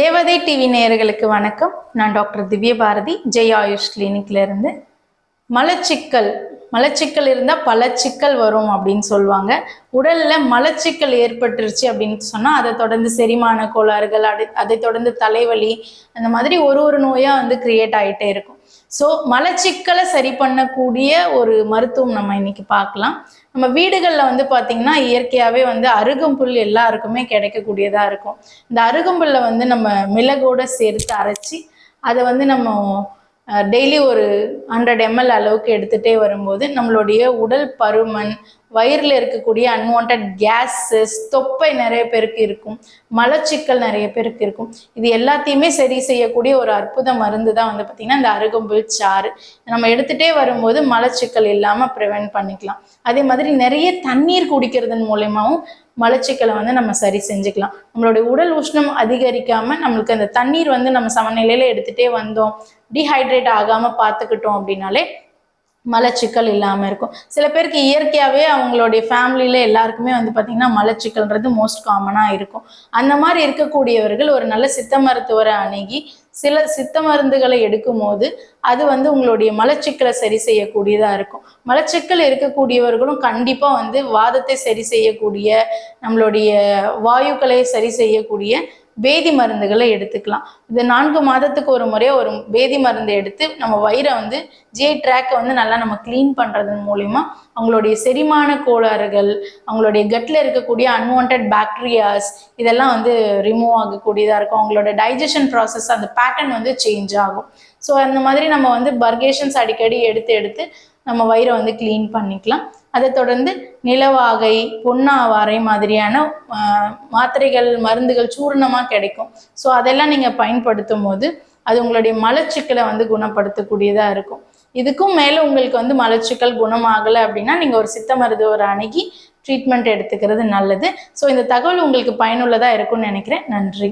தேவதை டிவி நேயர்களுக்கு வணக்கம். நான் டாக்டர் திவ்ய பாரதி ஜெய் ஆயுஷ் கிளினிக்ல இருந்து. மலச்சிக்கல் மலச்சிக்கல் இருந்தால் பல சிக்கல் வரும் அப்படின்னு சொல்லுவாங்க. உடலில் மலச்சிக்கல் ஏற்பட்டுருச்சு அப்படின்னு சொன்னால் அதை தொடர்ந்து செரிமான கோளாறுகள் அதை அதை தொடர்ந்து தலைவலி அந்த மாதிரி ஒரு ஒரு நோயாக வந்து கிரியேட் ஆகிட்டே இருக்கும். ஸோ மலச்சிக்கலை சரி பண்ணக்கூடிய ஒரு மருத்துவம் நம்ம இன்னைக்கு பார்க்கலாம். நம்ம வீடுகளில் வந்து பார்த்திங்கன்னா இயற்கையாகவே வந்து அருகம்புல் எல்லாருக்குமே கிடைக்கக்கூடியதாக இருக்கும். இந்த அருகம்புல்லை வந்து நம்ம மிளகோட சேர்த்து அரைச்சி அதை வந்து நம்ம டெய்லி ஒரு ஹண்ட்ரட் எம்எல் அளவுக்கு எடுத்துகிட்டே வரும்போது நம்மளுடைய உடல் பருமன் வயிறில் இருக்கக்கூடிய அன்வான்ட் கேஸஸ் தொப்பை நிறைய பேருக்கு இருக்கும் மலச்சிக்கல் நிறைய பேருக்கு இருக்கும். இது எல்லாத்தையுமே சரி செய்யக்கூடிய ஒரு அற்புத மருந்து தான் வந்து பார்த்திங்கன்னா இந்த அருகம்புல் சாறு. நம்ம எடுத்துகிட்டே வரும்போது மலச்சிக்கல் இல்லாமல் ப்ரிவென்ட் பண்ணிக்கலாம். அதே மாதிரி நிறைய தண்ணீர் குடிக்கிறதன் மூலயமாவும் மலச்சிக்கலை வந்து நம்ம சரி செஞ்சுக்கலாம். நம்மளுடைய உடல் உஷ்ணம் அதிகரிக்காமல் நம்மளுக்கு அந்த தண்ணீர் வந்து நம்ம சமநிலையில் எடுத்துகிட்டே வந்தோம். டிஹைட்ரேட் ஆகாமல் பார்த்துக்கிட்டோம் அப்படின்னாலே மலச்சிக்கல் இல்லாமல் இருக்கும். சில பேருக்கு இயற்கையாகவே அவங்களுடைய ஃபேமிலியில் எல்லாருக்குமே வந்து பார்த்திங்கன்னா மலச்சிக்கல்ன்றது மோஸ்ட் காமனாக இருக்கும். அந்த மாதிரி இருக்கக்கூடியவர்கள் ஒரு நல்ல சித்த மருத்துவரை அணுகி சில சித்த மருந்துகளை எடுக்கும் போது அது வந்து உங்களுடைய மலச்சிக்கலை சரி செய்யக்கூடியதாக இருக்கும். மலச்சிக்கல் இருக்கக்கூடியவர்களும் கண்டிப்பாக வந்து வாதத்தை சரி செய்யக்கூடிய நம்மளுடைய வாயுக்களை சரி செய்யக்கூடிய வேதி மருந்துகளை எடுத்துக்கலாம். இது நான்கு மாதத்துக்கு ஒரு முறையே ஒரு வேதி மருந்து எடுத்து நம்ம வயிறை வந்து ஜிஐ ட்ராக்கை வந்து நல்லா நம்ம க்ளீன் பண்ணுறதன் மூலிமா அவங்களுடைய செரிமான கோளாறுகள் அவங்களுடைய கட்டில் இருக்கக்கூடிய அன்வான்ட் பாக்டீரியாஸ் இதெல்லாம் வந்து ரிமூவ் ஆகக்கூடியதாக இருக்கும். அவங்களோட டைஜஷன் ப்ராசஸ் அந்த பேட்டர்ன் வந்து சேஞ்ச் ஆகும். ஸோ அந்த மாதிரி நம்ம வந்து பர்கேஷன்ஸ் அடிக்கடி எடுத்து எடுத்து நம்ம வயிறை வந்து க்ளீன் பண்ணிக்கலாம். அதை தொடர்ந்து நிலவாகை பொன்னாவாரை மாதிரியான மாத்திரைகள் மருந்துகள் சூர்ணமாக கிடைக்கும். ஸோ அதெல்லாம் நீங்கள் பயன்படுத்தும் போது அது உங்களுடைய மலச்சிக்கலை வந்து குணப்படுத்தக்கூடியதாக இருக்கும். இதுக்கும் மேலே உங்களுக்கு வந்து மலச்சிக்கல் குணமாகலை அப்படின்னா நீங்கள் ஒரு சித்த மருத்துவர் அணுகி ட்ரீட்மெண்ட் எடுத்துக்கிறது நல்லது. ஸோ இந்த தகவல் உங்களுக்கு பயனுள்ளதாக இருக்கும்னு நினைக்கிறேன். நன்றி.